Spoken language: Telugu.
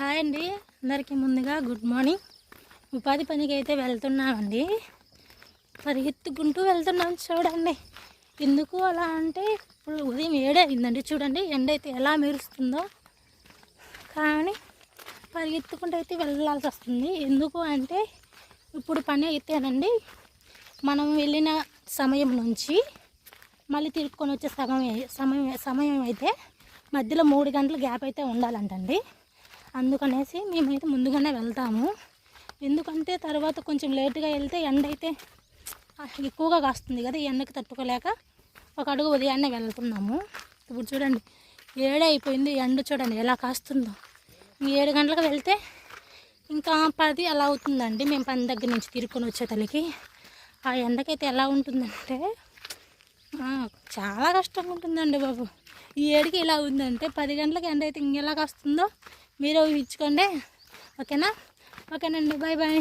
హాయ్ అండి. అందరికీ ముందుగా గుడ్ మార్నింగ్. ఉపాధి పనికి అయితే వెళ్తున్నామండి పరిగెత్తుకుంటూ వెళ్తున్నాం చూడండి. ఎందుకు అలా అంటే ఇప్పుడు ఉదయం ఏడే అయిందండి. చూడండి ఎండ అయితే ఎలా మెరుస్తుందో. కానీ పరిగెత్తుకుంటూ అయితే వెళ్ళాల్సి వస్తుంది. ఎందుకు అంటే ఇప్పుడు పని అయితేనండి మనం వెళ్ళిన సమయం నుంచి మళ్ళీ తిరుక్కొని వచ్చే సమయం సమయం సమయం అయితే మధ్యలో మూడు గంటల గ్యాప్ అయితే ఉండాలంటండి. అందుకనేసి మేమైతే ముందుగానే వెళ్తాము. ఎందుకంటే తర్వాత కొంచెం లేటుగా వెళ్తే ఎండ అయితే ఎక్కువగా కాస్తుంది కదా ఎండకి తట్టుకోలేక ఒక అడుగు ఉదయాన్నే వెళ్తున్నాము. ఇప్పుడు చూడండి ఏడే అయిపోయింది ఎండ చూడండి ఎలా కాస్తుందో. ఈ ఏడు గంటలకు వెళ్తే ఇంకా పది అలా అవుతుందండి. మేము పని దగ్గర నుంచి తిరుక్కొని వచ్చే తల్లికి ఆ ఎండకైతే ఎలా ఉంటుందంటే చాలా కష్టంగా ఉంటుందండి బాబు. ఈ ఏడుకి ఇలా ఉందంటే పది గంటలకు ఎండ అయితే ఇంకెలా కాస్తుందో మీరు ఊహించుకోండి. ఓకేనా? ఓకేనండి. Bye bye